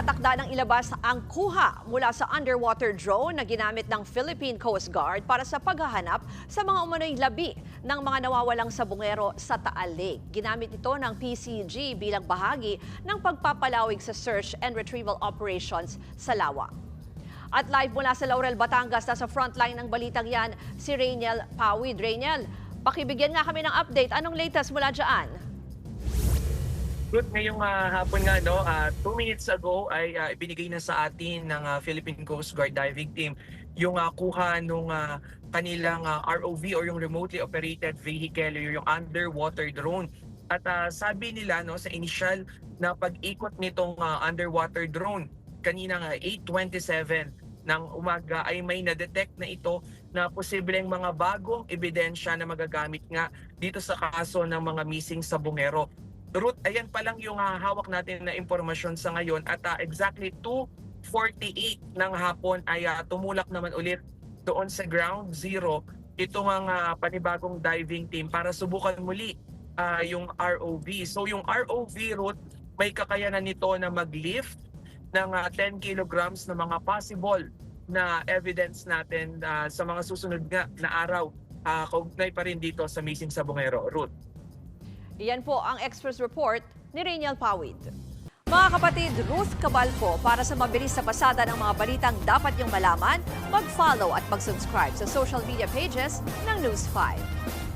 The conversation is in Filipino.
nakatakda ng ilabas ang kuha mula sa underwater drone na ginamit ng Philippine Coast Guard para sa paghahanap sa mga umano'y labi ng mga nawawalang sabungero sa Taal Lake. Ginamit ito ng PCG bilang bahagi ng pagpapalawig sa search and retrieval operations sa lawa. At live mula sa Laurel, Batangas, nasa frontline ng balitang yan, si Rainiel Pawid. Rainiel, pakibigyan nga kami ng update. Anong latest mula dyan? Good, ngayong ah, hapon nga, no, ah, two minutes ago ay ah, ibinigay na sa atin ng ah, Philippine Coast Guard Diving Team yung ah, kuha nung ah, kanilang ah, ROV or yung remotely operated vehicle or yung underwater drone. At ah, sabi nila no sa initial na pag-ikot nitong ah, underwater drone kanina nga 8:27 ng umaga ay may na-detect na ito na posibleng mga bagong ebidensya na magagamit nga dito sa kaso ng mga missing sa bungero. Ruth, ayan pa lang yung ah, hawak natin na impormasyon sa ngayon at ah, exactly 2.48 ng hapon ay ah, tumulak naman ulit doon sa ground zero ito nga panibagong diving team para subukan muli ah, yung ROV. So yung ROV route may kakayanan nito na mag-lift ng ah, 10 kilograms na mga possible na evidence natin ah, sa mga susunod nga na araw uh, kaugnay pa rin dito sa missing sa Bungero. Iyan po ang Express Report ni Rainiel Pawid. Mga kapatid, Ruth Cabalco para sa mabilis sa pasada ng mga balitang dapat yung malaman, mag-follow at mag-subscribe sa social media pages ng News 5.